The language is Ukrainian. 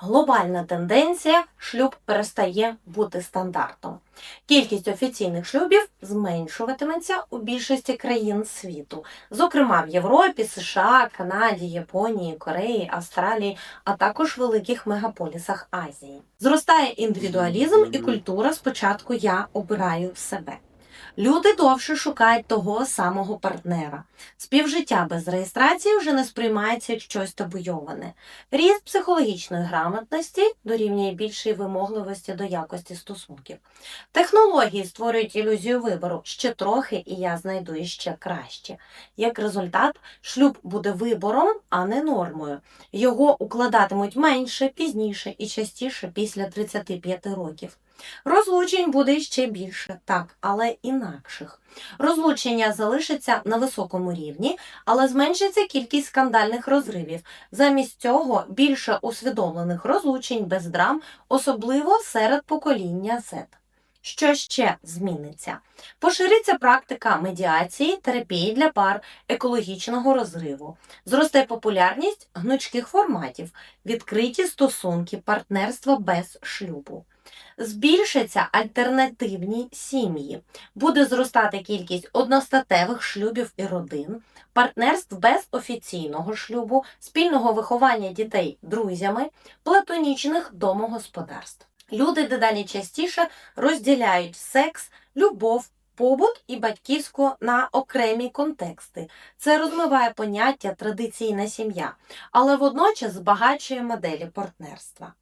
Глобальна тенденція шлюб перестає бути стандартом. Кількість офіційних шлюбів зменшуватиметься у більшості країн світу, зокрема в Європі, США, Канаді, Японії, Кореї, Австралії, а також великих мегаполісах Азії. Зростає індивідуалізм і культура спочатку я обираю себе. Люди довше шукають того самого партнера. Співжиття без реєстрації вже не сприймається як щось табуйоване. Ріст психологічної грамотності дорівнює більшої вимогливості до якості стосунків. Технології створюють ілюзію вибору ще трохи, і я знайду іще краще. Як результат, шлюб буде вибором, а не нормою. Його укладатимуть менше, пізніше і частіше після 35 років. Розлучень буде ще більше, так, але інакших. Розлучення залишиться на високому рівні, але зменшиться кількість скандальних розривів. Замість цього більше усвідомлених розлучень без драм, особливо серед покоління Z. Що ще зміниться? Пошириться практика медіації, терапії для пар, екологічного розриву. Зросте популярність гнучких форматів, відкриті стосунки, партнерства без шлюбу. Збільшаться альтернативні сім'ї. Буде зростати кількість одностатевих шлюбів і родин, партнерств без офіційного шлюбу, спільного виховання дітей друзями, платонічних домогосподарств. Люди дедалі частіше розділяють секс, любов, побут і батьківську на окремі контексти. Це розмиває поняття традиційна сім'я, але водночас збагачує моделі партнерства.